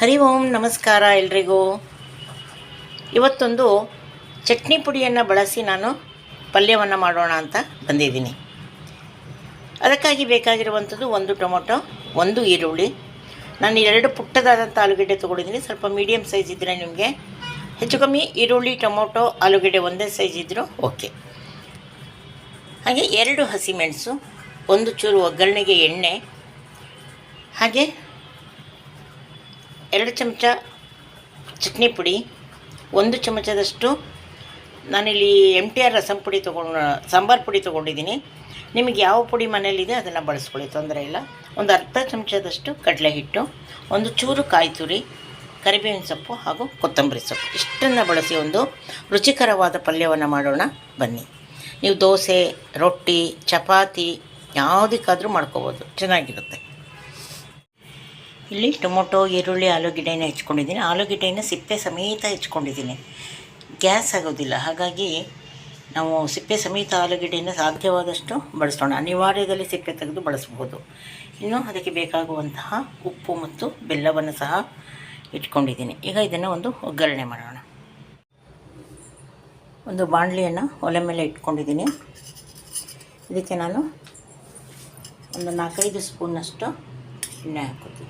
ಹರಿ ಓಂ, ನಮಸ್ಕಾರ ಎಲ್ರಿಗೂ. ಇವತ್ತೊಂದು ಚಟ್ನಿ ಪುಡಿಯನ್ನು ಬಳಸಿ ನಾನು ಪಲ್ಯವನ್ನು ಮಾಡೋಣ ಅಂತ ಬಂದಿದ್ದೀನಿ. ಅದಕ್ಕಾಗಿ ಬೇಕಾಗಿರುವಂಥದ್ದು ಒಂದು ಟೊಮೊಟೊ, ಒಂದು ಈರುಳ್ಳಿ. ನಾನು ಎರಡು ಪುಟ್ಟದಾದಂಥ ಆಲೂಗಡ್ಡೆ ತೊಗೊಂಡಿದ್ದೀನಿ. ಸ್ವಲ್ಪ ಮೀಡಿಯಮ್ ಸೈಜ್ ಇದ್ದರೆ ನಿಮಗೆ ಹೆಚ್ಚು ಕಮ್ಮಿ ಈರುಳ್ಳಿ, ಟೊಮೊಟೊ, ಆಲೂಗಡ್ಡೆ ಒಂದೇ ಸೈಜ್ ಇದ್ದರೂ ಓಕೆ. ಹಾಗೆ ಎರಡು ಹಸಿಮೆಣಸು ಒಂದು ಚೂರು ಒಗ್ಗರಣೆಗೆ ಎಣ್ಣೆ, ಹಾಗೆ ಎರಡು ಚಮಚ ಚಟ್ನಿ ಪುಡಿ, ಒಂದು ಚಮಚದಷ್ಟು ನಾನಿಲ್ಲಿ ಎಂ ಟಿ ಆರ್ ರಸಂ ಪುಡಿ ತೊಗೊಂಡು, ಸಾಂಬಾರು ಪುಡಿ ತೊಗೊಂಡಿದ್ದೀನಿ. ನಿಮಗೆ ಯಾವ ಪುಡಿ ಮನೇಲಿದೆ ಅದನ್ನು ಬಳಸ್ಕೊಳ್ಳಿ, ತೊಂದರೆ ಇಲ್ಲ. ಒಂದು ಅರ್ಧ ಚಮಚದಷ್ಟು ಕಡಲೆ ಹಿಟ್ಟು ಒಂದು ಚೂರು ಕಾಯಿ ತುರಿ ಕರಿಬೇವಿನ ಸೊಪ್ಪು ಹಾಗೂ ಕೊತ್ತಂಬರಿ ಸೊಪ್ಪು. ಇಷ್ಟನ್ನು ಬಳಸಿ ಒಂದು ರುಚಿಕರವಾದ ಪಲ್ಯವನ್ನು ಮಾಡೋಣ. ಬನ್ನಿ. ನೀವು ದೋಸೆ, ರೊಟ್ಟಿ, ಚಪಾತಿ ಯಾವುದಕ್ಕಾದರೂ ಮಾಡ್ಕೋಬೋದು. ಚೆನ್ನಾಗಿರುತ್ತೆ. ಇಲ್ಲಿ ಟೊಮೊಟೊ, ಈರುಳ್ಳಿ, ಆಲೂಗೆಡ್ಡೆನ ಹೆಚ್ಕೊಂಡಿದ್ದೀನಿ. ಆಲೂಗೆಡ್ಡೆನ ಸಿಪ್ಪೆ ಸಮೇತ ಹೆಚ್ಕೊಂಡಿದ್ದೀನಿ. ಗ್ಯಾಸ್ ಆಗೋದಿಲ್ಲ. ಹಾಗಾಗಿ ನಾವು ಸಿಪ್ಪೆ ಸಮೇತ ಆಲೂಗೆಡ್ಡೆನ ಸಾಧ್ಯವಾದಷ್ಟು ಬಳಸೋಣ. ಅನಿವಾರ್ಯದಲ್ಲಿ ಸಿಪ್ಪೆ ತೆಗೆದು ಬಳಸಬಹುದು. ಇನ್ನು ಅದಕ್ಕೆ ಬೇಕಾಗುವಂತಹ ಉಪ್ಪು ಮತ್ತು ಬೆಲ್ಲವನ್ನು ಸಹ ಇಟ್ಕೊಂಡಿದ್ದೀನಿ. ಈಗ ಇದನ್ನು ಒಂದು ಒಗ್ಗರಣೆ ಮಾಡೋಣ. ಒಂದು ಬಾಣಲಿಯನ್ನು ಒಲೆ ಮೇಲೆ ಇಟ್ಕೊಂಡಿದ್ದೀನಿ. ಇದಕ್ಕೆ ನಾನು ಒಂದು ನಾಲ್ಕೈದು ಸ್ಪೂನಷ್ಟು üstüne koyayım.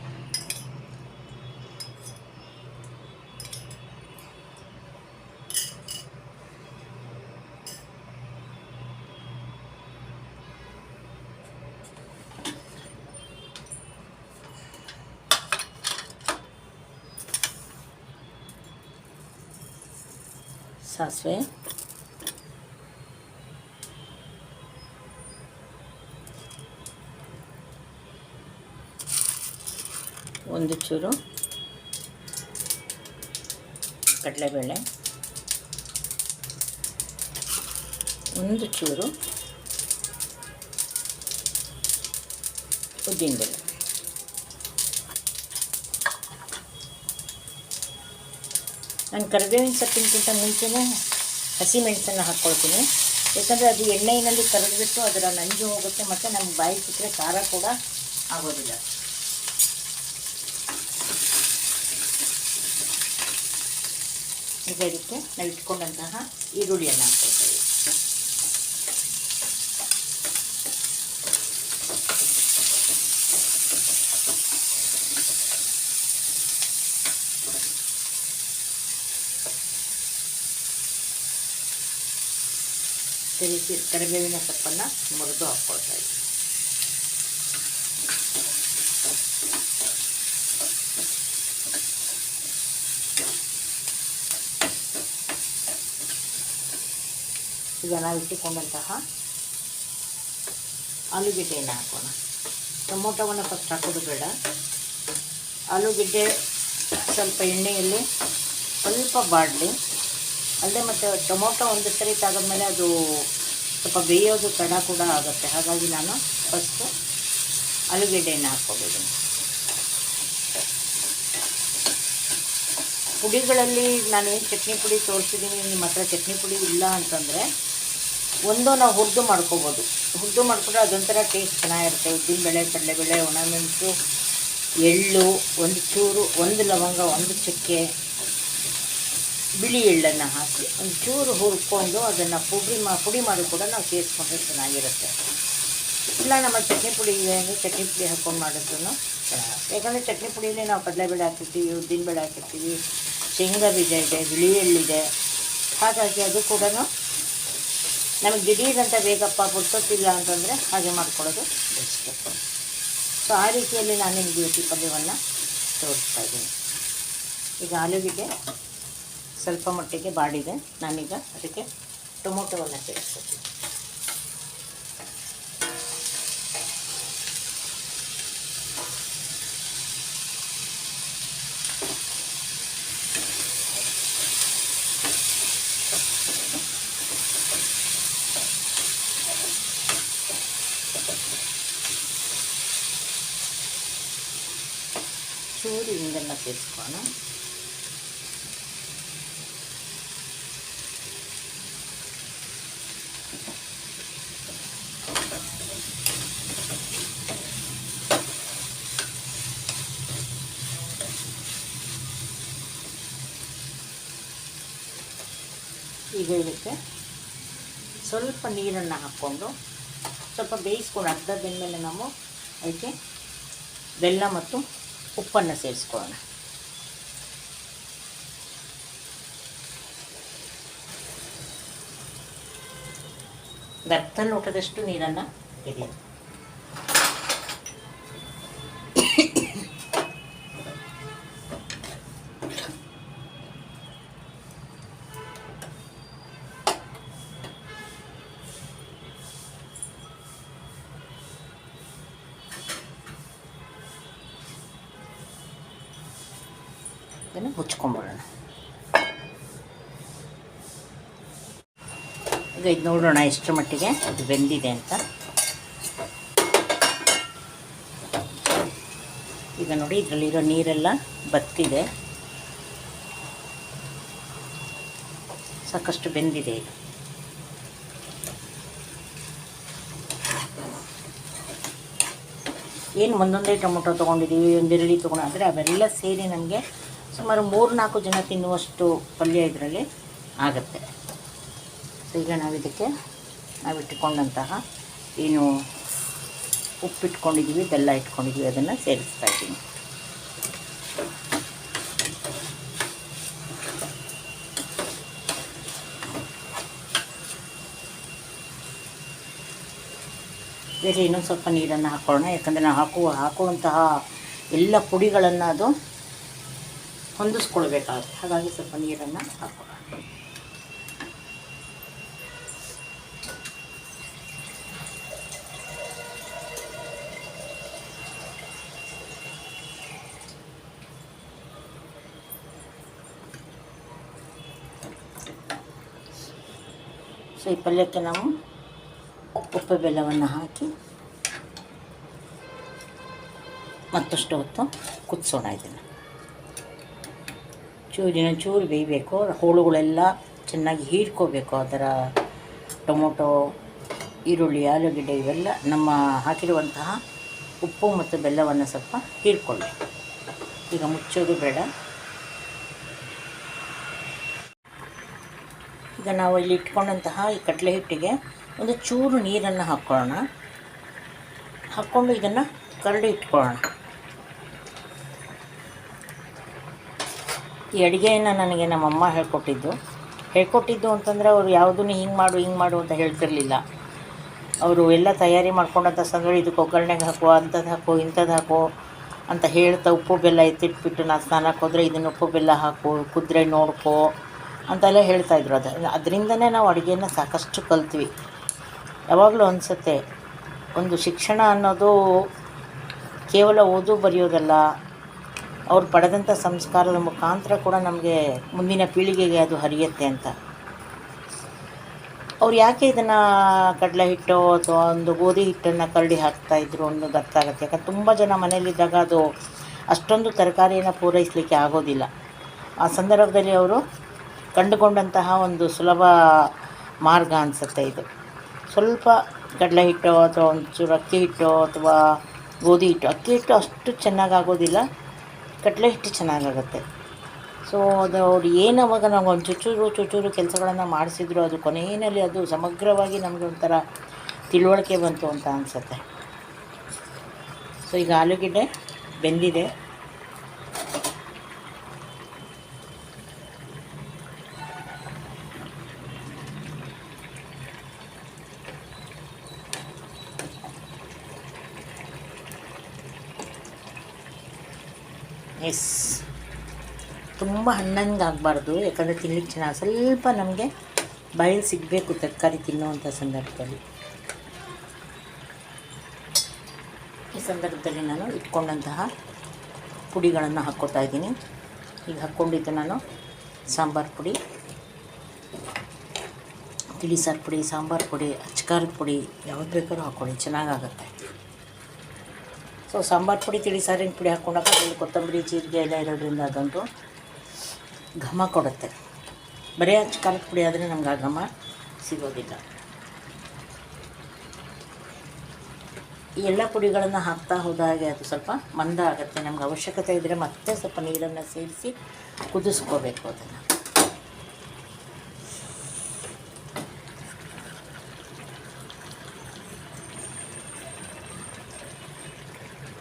Sas ve eh? ಒಂದು ಚೂರು ಕಡಲೆಬೇಳೆ, ಒಂದು ಚೂರು ಉದ್ದಿನ ಉದ್ದಿನಬೇಳೆ. ನಾನು ಕರಿಬೇವಿನ ಸೊಪ್ಪಿನಕ್ಕಿಂತ ಮುಂಚೆನೇ ಹಸಿಮೆಣಸನ್ನು ಹಾಕ್ಕೊಳ್ತೀನಿ. ಯಾಕಂದರೆ ಅದು ಎಣ್ಣೆಯಲ್ಲಿ ಕರೆದ್ಬಿಟ್ಟು ಅದರ ನಂಜು ಹೋಗುತ್ತೆ ಮತ್ತು ನಮ್ಗೆ ಬಾಯಿ ಸಿಕ್ಕರೆ ಖಾರ ಕೂಡ ಆಗೋದಿಲ್ಲ. ಇದಕ್ಕೆ ನಾವು ಇಟ್ಕೊಂಡಂತಹ ಈರುಳ್ಳಿಯನ್ನು ಹಾಕ್ಕೊಳ್ತೀವಿ ತಿರುಗಿ ಕರಿಬೇವಿನ ಸೊಪ್ಪನ್ನು ಮುರಿದು ಹಾಕ್ಕೊಳ್ತಾ ಇದ್ದೀವಿ ಈಗ ನಾವು ಇಟ್ಟುಕೊಂಡಂತಹ ಆಲೂಗೆಡ್ಡೆಯನ್ನು ಹಾಕೋಣ. ಟೊಮೊಟೊವನ್ನು ಫಸ್ಟ್ ಹಾಕೋದು ಬೇಡ. ಆಲೂಗೆಡ್ಡೆ ಸ್ವಲ್ಪ ಎಣ್ಣೆಯಲ್ಲಿ ಸ್ವಲ್ಪ ಬಾಡಲಿ. ಅಲ್ಲದೆ ಮತ್ತು ಟೊಮೊಟೊ ಒಂದು ಸರಿ ತೆಗೆದ್ಮೇಲೆ ಅದು ಸ್ವಲ್ಪ ಬೇಯೋದು ತಡ ಕೂಡ ಆಗುತ್ತೆ. ಹಾಗಾಗಿ ನಾನು ಫಸ್ಟು ಆಲೂಗೆಡ್ಡೆಯನ್ನು ಹಾಕ್ಕೋಬೇಕು ಪುಡಿಗಳಲ್ಲಿ ನಾನು ಚಟ್ನಿ ಪುಡಿ ತೋರಿಸಿದ್ದೀನಿ, ನಿಮ್ಮ ಹತ್ರ ಚಟ್ನಿ ಪುಡಿ ಇಲ್ಲ ಅಂತಂದರೆ ಒಂದು ನಾವು ಹುರಿದು ಮಾಡ್ಕೋಬೋದು. ಹುರಿದು ಮಾಡಿಕೊಂಡ್ರೆ ಅದೊಂಥರ ಟೇಸ್ಟ್ ಚೆನ್ನಾಗಿರುತ್ತೆ. ಉದ್ದಿನಬೇಳೆ ಕಡಲೆಬೇಳೆ ಒಣಮೆಣಸು ಎಳ್ಳು, ಒಂದು ಚೂರು, ಒಂದು ಲವಂಗ, ಒಂದು ಚಕ್ಕೆ, ಬಿಳಿ ಎಳ್ಳನ್ನು ಹಾಕಿ ಒಂದು ಚೂರು ಹುರ್ಕೊಂಡು ಅದನ್ನು ಪುಡಿ ಮಾ, ಪುಡಿ ಮಾಡಿ ಕೂಡ ನಾವು ಸೇರಿಸ್ಕೊಂಡ್ರೆ ಚೆನ್ನಾಗಿರುತ್ತೆ. ಇಲ್ಲ, ನಮ್ಮ ಚಟ್ನಿ ಪುಡಿ ಇದೆ ಅಂದರೆ ಚಟ್ನಿ ಪುಡಿ ಹಾಕೊಂಡು ಮಾಡಿದ್ರು ಚೆನ್ನಾಗಿರುತ್ತೆ ಯಾಕಂದರೆ ಚಟ್ನಿ ಪುಡಿಯಲ್ಲಿ ನಾವು ಕಡಲೆಬೇಳೆ ಹಾಕಿರ್ತೀವಿ, ಉದ್ದಿನ ಬೇಳೆ ಹಾಕಿರ್ತೀವಿ, ಶೇಂಗಾ ಬೀಜ ಇದೆ, ಬಿಳಿ ಎಳ್ಳಿದೆ ಹಾಗಾಗಿ ಅದು ಕೂಡ ನಮಗೆ ದಿಢೀರಂತ ಬೇಗಪ್ಪ ಗೊತ್ತಿಲ್ಲ ಅಂತಂದರೆ ಹಾಗೆ ಮಾಡ್ಕೊಳ್ಳೋದು ಬೆಸ್ಟ್ ಸೊ ಆ ರೀತಿಯಲ್ಲಿ ನಾನು ನಿಮಗೆ ಈ ಪಲ್ಯವನ್ನು ತೋರಿಸ್ತಾ ಇದ್ದೀನಿ. ಈಗ ಆಲೂಗೆಡ್ಡೆ ಸ್ವಲ್ಪ ಮಟ್ಟಿಗೆ ಬಾಡಿದೆ. ನಾನೀಗ ಅದಕ್ಕೆ ಟೊಮೊಟೊವನ್ನು ಸೇರಿಸ್ಕೊತೀನಿ. చూడు ఇందులో తీసుకోను ಈಗ ಇದಕ್ಕೆ ಸ್ವಲ್ಪ ನೀರನ್ನು ಹಾಕ್ಕೊಂಡು ಸ್ವಲ್ಪ ಬೇಯಿಸ್ಕೊಂಡು ಅರ್ಧ ಬೆಂದಮೇಲೆ ನಾವು ಅದಕ್ಕೆ ಬೆಲ್ಲ ಮತ್ತು ಉಪ್ಪನ್ನು ಸೇರಿಸ್ಕೊಳ್ಳೋಣ ಒಂದು ಅರ್ಧ ಲೋಟದಷ್ಟು ನೀರನ್ನು ತೆಗೆಯೋದು ಇದನ್ನು ಮುಚ್ಕೊಂಬಿಡೋಣ ಈಗ ಇದು ನೋಡೋಣ ಎಷ್ಟು ಮಟ್ಟಿಗೆ ಅದು ಬೆಂದಿದೆ ಅಂತ ಈಗ ನೋಡಿ, ಇದರಲ್ಲಿರೋ ನೀರೆಲ್ಲ ಬತ್ತಿದೆ. ಸಾಕಷ್ಟು ಬೆಂದಿದೆ ಇದು. ಏನು ಒಂದೊಂದೇ ಟೊಮೊಟೊ ತೊಗೊಂಡಿದ್ದೀವಿ ಒಂದು ಈರುಳ್ಳಿ ತೊಗೊಂಡು ಆದರೆ ಅವೆಲ್ಲ ಸೇರಿ ನಮಗೆ ಸುಮಾರು ಮೂರು ನಾಲ್ಕು ಜನ ತಿನ್ನುವಷ್ಟು ಪಲ್ಯ ಇದರಲ್ಲಿ ಆಗುತ್ತೆ. ಈಗ ನಾವು ಇದಕ್ಕೆ ನಾವಿಟ್ಟುಕೊಂಡಂತಹ ಏನು ಉಪ್ಪಿಟ್ಕೊಂಡಿದ್ದೀವಿ ಬೆಲ್ಲ ಇಟ್ಕೊಂಡಿದ್ದೀವಿ ಅದನ್ನು ಸೇರಿಸ್ತಾ ಇದ್ದೀನಿ. ಬೇರೆ ಇನ್ನೊಂದು ಸ್ವಲ್ಪ ನೀರನ್ನು ಹಾಕ್ಕೊಳ್ಳೋಣ ಯಾಕಂದರೆ ನಾವು ಹಾಕುವ, ಹಾಕುವಂತಹ ಎಲ್ಲ ಪುಡಿಗಳನ್ನು ಅದು ಹೊಂದಿಸ್ಕೊಳ್ಬೇಕಾಗುತ್ತೆ. ಹಾಗಾಗಿ ಸ್ವಲ್ಪ ನೀರನ್ನು ಹಾಕೋಣ ಸೊ, ಈ ಪಲ್ಯಕ್ಕೆ ನಾವು ಉಪ್ಪು ಬೆಲ್ಲವನ್ನು ಹಾಕಿ ಮತ್ತಷ್ಟು ಹೊತ್ತು ಕುದಿಸೋಣ ಇದನ್ನು. ಚೂರಿನ ಚೂರು ಬೇಯಬೇಕು, ಹೋಳುಗಳೆಲ್ಲ ಚೆನ್ನಾಗಿ ಹೀರ್ಕೋಬೇಕು ಅದರ ಟೊಮೊಟೊ, ಈರುಳ್ಳಿ, ಆಲೂಗಡ್ಡೆ ಇವೆಲ್ಲ ನಮ್ಮ ಹಾಕಿರುವಂತಹ ಉಪ್ಪು ಮತ್ತು ಬೆಲ್ಲವನ್ನು ಸ್ವಲ್ಪ ಹೀರ್ಕೊಳ್ಳಿ ಈಗ ಮುಚ್ಚೋದು ಬೇಡ. ಈಗ ನಾವು ಇಲ್ಲಿ ಇಟ್ಕೊಂಡಂತಹ ಈ ಕಡಲೆ ಹಿಟ್ಟಿಗೆ ಒಂದು ಚೂರು ನೀರನ್ನು ಹಾಕ್ಕೊಳ್ಳೋಣ. ಹಾಕ್ಕೊಂಡು ಇದನ್ನು ಕರಡಿ ಇಟ್ಕೊಳ್ಳೋಣ. ಈ ಅಡುಗೆಯನ್ನು ನನಗೆ ನಮ್ಮಮ್ಮ ಹೇಳ್ಕೊಟ್ಟಿದ್ದು. ಹೇಳ್ಕೊಟ್ಟಿದ್ದು ಅಂತಂದರೆ ಅವರು ಯಾವುದನ್ನು ಹಿಂಗೆ ಮಾಡು ಹಿಂಗೆ ಮಾಡು ಅಂತ ಹೇಳ್ತಿರಲಿಲ್ಲ. ಅವರು ಎಲ್ಲ ತಯಾರಿ ಮಾಡ್ಕೊಂಡಂಥ ಸಂದರ್ಭ ಇದಕ್ಕೆ ಒಗ್ಗರಣೆಗೆ ಹಾಕೋ ಅಂಥದ್ದು ಹಾಕು ಇಂಥದ್ದು ಹಾಕು ಅಂತ ಹೇಳ್ತಾ ಉಪ್ಪು ಬೆಲ್ಲ ಎತ್ತಿಟ್ಬಿಟ್ಟು ನಾನು ಸ್ನಾನಕ್ಕೆ ಹೋದರೆ ಇದನ್ನು ಉಪ್ಪು ಬೆಲ್ಲ ಹಾಕು, ಕುದ್ರೆ ನೋಡ್ಕೋ ಅಂತೆಲ್ಲ ಹೇಳ್ತಾಯಿದ್ರು ಅದು, ಅದರಿಂದನೇ ನಾವು ಅಡುಗೆನ ಸಾಕಷ್ಟು ಕಲ್ತ್ವಿ. ಯಾವಾಗಲೂ ಅನಿಸುತ್ತೆ, ಒಂದು ಶಿಕ್ಷಣ ಅನ್ನೋದು ಕೇವಲ ಓದು ಬರೆಯೋದಲ್ಲ ಅವ್ರು ಪಡೆದಂಥ ಸಂಸ್ಕಾರದ ಮುಖಾಂತರ ಕೂಡ ನಮಗೆ ಮುಂದಿನ ಪೀಳಿಗೆಗೆ ಅದು ಹರಿಯುತ್ತೆ ಅಂತ. ಅವ್ರು ಯಾಕೆ ಇದನ್ನು ಕಡಲೆ ಹಿಟ್ಟು ಅಥವಾ ಒಂದು ಗೋಧಿ ಹಿಟ್ಟನ್ನು ಕರಡಿ ಹಾಕ್ತಾಯಿದ್ರು ಅನ್ನೋದು ಅರ್ಥ ಆಗುತ್ತೆ. ಯಾಕಂದ್ರೆ ತುಂಬ ಜನ ಮನೆಯಲ್ಲಿದ್ದಾಗ ಅದು ಅಷ್ಟೊಂದು ತರಕಾರಿಯನ್ನು ಪೂರೈಸಲಿಕ್ಕೆ ಆಗೋದಿಲ್ಲ. ಆ ಸಂದರ್ಭದಲ್ಲಿ ಅವರು ಕಂಡುಕೊಂಡಂತಹ ಒಂದು ಸುಲಭ ಮಾರ್ಗ ಅನಿಸುತ್ತೆ ಇದು. ಸ್ವಲ್ಪ ಕಡಲೆ ಹಿಟ್ಟು ಅಥವಾ ಒಂಚೂರು ಅಕ್ಕಿ ಹಿಟ್ಟು ಅಥವಾ ಗೋಧಿ ಹಿಟ್ಟು, ಅಕ್ಕಿ ಹಿಟ್ಟು ಅಷ್ಟು ಚೆನ್ನಾಗಾಗೋದಿಲ್ಲ ಕಡಲೆ ಹಿಟ್ಟು ಚೆನ್ನಾಗಾಗುತ್ತೆ. ಸೊ ಅದು ಅವ್ರು ಏನು ಅವಾಗ ನಾವು ಒಂದು ಚುಚ್ಚೂರು ಚುಚ್ಚೂರು ಕೆಲಸಗಳನ್ನು ಮಾಡಿಸಿದ್ರು, ಅದು ಕೊನೆಯಲ್ಲಿ ಅದು ಸಮಗ್ರವಾಗಿ ನಮಗೆ ಒಂಥರ ತಿಳುವಳಿಕೆ ಬಂತು ಅಂತ ಅನಿಸುತ್ತೆ. ಸೊ ಈಗ ಆಲೂಗೆಡ್ಡೆ ಬೆಂದಿದೆ. ಎಸ್ ತುಂಬ ಹಣ್ಣಂಗೆ ಆಗಬಾರ್ದು, ಯಾಕಂದರೆ ತಿನ್ನಲಿಕ್ಕೆ ಚೆನ್ನಾಗಿ ಸ್ವಲ್ಪ ನಮಗೆ ಬಯಲು ಸಿಗಬೇಕು ತರಕಾರಿ ತಿನ್ನುವಂಥ ಸಂದರ್ಭದಲ್ಲಿ. ಈ ಸಂದರ್ಭದಲ್ಲಿ ನಾನು ಇಟ್ಕೊಂಡಂತಹ ಪುಡಿಗಳನ್ನು ಹಾಕ್ಕೊತಾ ಇದ್ದೀನಿ. ಈಗ ಹಾಕ್ಕೊಂಡಿದ್ದು ನಾನು ಸಾಂಬಾರು ಪುಡಿ ತಿಳಿ ಸಾರು ಪುಡಿ, ಸಾಂಬಾರು ಪುಡಿ ಅಚ್ಕಾರದ ಪುಡಿ, ಯಾವ್ದು ಬೇಕಾದ್ರೂ ಹಾಕ್ಕೊಳ್ಳಿ ಚೆನ್ನಾಗಾಗುತ್ತೆ. ಸೊ ಸಾಂಬಾರು ಪುಡಿ, ತಿಳಿ ಸಾರಿನ ಪುಡಿ ಹಾಕ್ಕೊಂಡಾಗ ಅದರಲ್ಲಿ ಕೊತ್ತಂಬರಿ, ಜೀರಿಗೆ ಎಲ್ಲ ಇರೋದ್ರಿಂದ ಅದಂತೂ ಘಮ ಕೊಡುತ್ತೆ. ಬರೀ ಖಾರದ ಪುಡಿ ಆದರೆ ನಮ್ಗೆ ಆ ಘಮ ಸಿಗೋದಿಲ್ಲ. ಈ ಎಲ್ಲ ಪುಡಿಗಳನ್ನು ಹಾಕ್ತಾ ಹೋದಾಗೆ ಅದು ಸ್ವಲ್ಪ ಮಂದ ಆಗುತ್ತೆ. ನಮ್ಗೆ ಅವಶ್ಯಕತೆ ಇದ್ದರೆ ಮತ್ತೆ ಸ್ವಲ್ಪ ನೀರನ್ನು ಸೇರಿಸಿ ಕುದಿಸ್ಕೋಬೇಕು ಅದನ್ನು.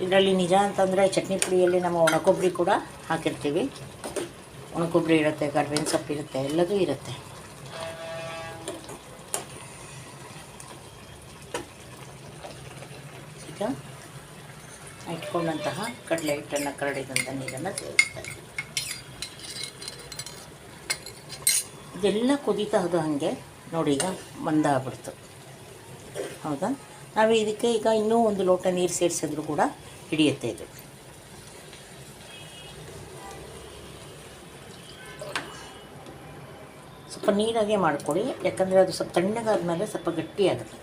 ಇದರಲ್ಲಿ ನಿಜ ಅಂತಂದರೆ ಚಟ್ನಿ ಪುಡಿಯಲ್ಲಿ ನಮ್ಮ ಒಣಕೊಬ್ಬರಿ ಕೂಡ ಹಾಕಿರ್ತೀವಿ. ಒಣಕೊಬ್ಬರಿ ಇರುತ್ತೆ, ಕರ್ಬೇವಿನ ಸೊಪ್ಪು ಇರುತ್ತೆ, ಎಲ್ಲದೂ ಇರುತ್ತೆ. ಈಗ ಇಟ್ಕೊಂಡಂತಹ ಕಡಲೆ ಹಿಟ್ಟನ್ನು ಕರಡಿದಂಥ ನೀರನ್ನು ಸೇರಿಸ್ತಾರೆ ಇದೆಲ್ಲ ಕುದೀತಾ ಅದು ಹಾಗೆ ನೋಡಿ ಈಗ ಮಂದ ಆಗ್ಬಿಡ್ತು. ಹೌದಾ? ನಾವು ಇದಕ್ಕೆ ಈಗ ಇನ್ನೂ ಒಂದು ಲೋಟ ನೀರು ಸೇರಿಸಿದ್ರು ಕೂಡ ಹಿಡಿಯುತ್ತೆ ಇದು. ಸ್ವಲ್ಪ ನೀರಾಗೆ ಮಾಡ್ಕೊಳ್ಳಿ, ಯಾಕಂದರೆ ಅದು ಸ್ವಲ್ಪ ತಣ್ಣಗಾದ್ಮೇಲೆ ಸ್ವಲ್ಪ ಗಟ್ಟಿಯಾಗುತ್ತೆ.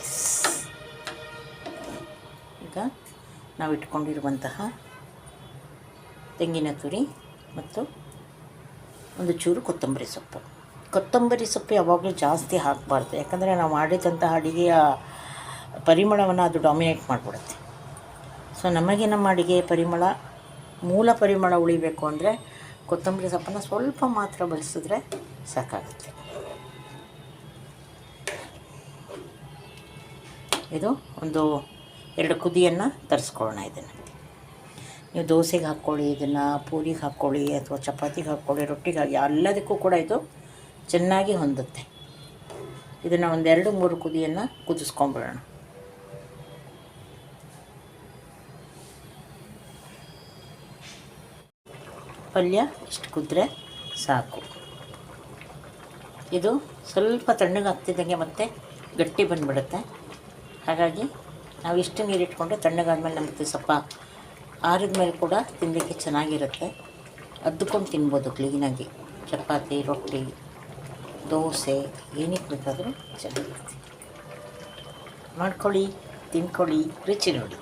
ಎಸ್ ಈಗ ನಾವು ಇಟ್ಕೊಂಡಿರುವಂತಹ ತೆಂಗಿನ ತುರಿ ಮತ್ತು ಒಂದು ಚೂರು ಕೊತ್ತಂಬರಿ ಸೊಪ್ಪು. ಕೊತ್ತಂಬರಿ ಸೊಪ್ಪು ಯಾವಾಗಲೂ ಜಾಸ್ತಿ ಹಾಕಬಾರ್ದು. ಯಾಕಂದರೆ ನಾವು ಮಾಡಿದಂತಹ ಅಡುಗೆಯ ಪರಿಮಳವನ್ನು ಅದು ಡಾಮಿನೇಟ್ ಮಾಡಿಬಿಡುತ್ತೆ. ಸೊ ನಮಗೆ ನಮ್ಮ ಅಡುಗೆಯ ಪರಿಮಳ, ಮೂಲ ಪರಿಮಳ ಉಳಿಬೇಕು ಅಂದರೆ ಕೊತ್ತಂಬರಿ ಸೊಪ್ಪನ್ನು ಸ್ವಲ್ಪ ಮಾತ್ರ ಬಳಸಿದ್ರೆ ಸಾಕಾಗುತ್ತೆ. ಇದು ಒಂದು ಎರಡು ಕುದಿಯನ್ನು ತರಿಸ್ಕೊಳ್ಳೋಣ ಇದನ್ನು. ನೀವು ದೋಸೆಗೆ ಹಾಕ್ಕೊಳ್ಳಿ, ಇದನ್ನು ಪೂರಿಗೆ ಹಾಕ್ಕೊಳ್ಳಿ, ಅಥವಾ ಚಪಾತಿಗೆ ಹಾಕ್ಕೊಳ್ಳಿ, ರೊಟ್ಟಿಗೆ ಎಲ್ಲದಕ್ಕೂ ಕೂಡ ಇದು ಚೆನ್ನಾಗಿ ಹೊಂದುತ್ತೆ. ಇದನ್ನು ಒಂದೆರಡು ಮೂರು ಕುದಿಯನ್ನು ಕುದಿಸ್ಕೊಂಬಿಡೋಣ. ಪಲ್ಯ ಇಷ್ಟು ಕುದ್ರೆ ಸಾಕು. ಇದು ಸ್ವಲ್ಪ ತಣ್ಣಗಾಗ್ತಿದ್ದಂಗೆ ಮತ್ತೆ ಗಟ್ಟಿ ಬಂದುಬಿಡುತ್ತೆ. ಹಾಗಾಗಿ ನಾವು ಇಷ್ಟು ನೀರು ಇಟ್ಕೊಂಡ್ರೆ ತಣ್ಣಗಾದ್ಮೇಲೆ ನಮಗೆ ಸ್ವಲ್ಪ ಆರಿದ ಮೇಲೆ ಕೂಡ ತಿನ್ನಲಿಕ್ಕೆ ಚೆನ್ನಾಗಿರುತ್ತೆ. ಅದ್ದುಕೊಂಡು ತಿನ್ಬೋದು ಕ್ಲೀನಾಗಿ. ಚಪಾತಿ, ರೊಟ್ಟಿ. ದೋಸೆ ಏನಕ್ಕೆ ಬೇಕಾದರೂ ಚೆನ್ನಾಗಿರುತ್ತೆ. ಮಾಡ್ಕೊಳ್ಳಿ ತಿನ್ಕೊಳ್ಳಿ ರುಚಿ ನೋಡಿ.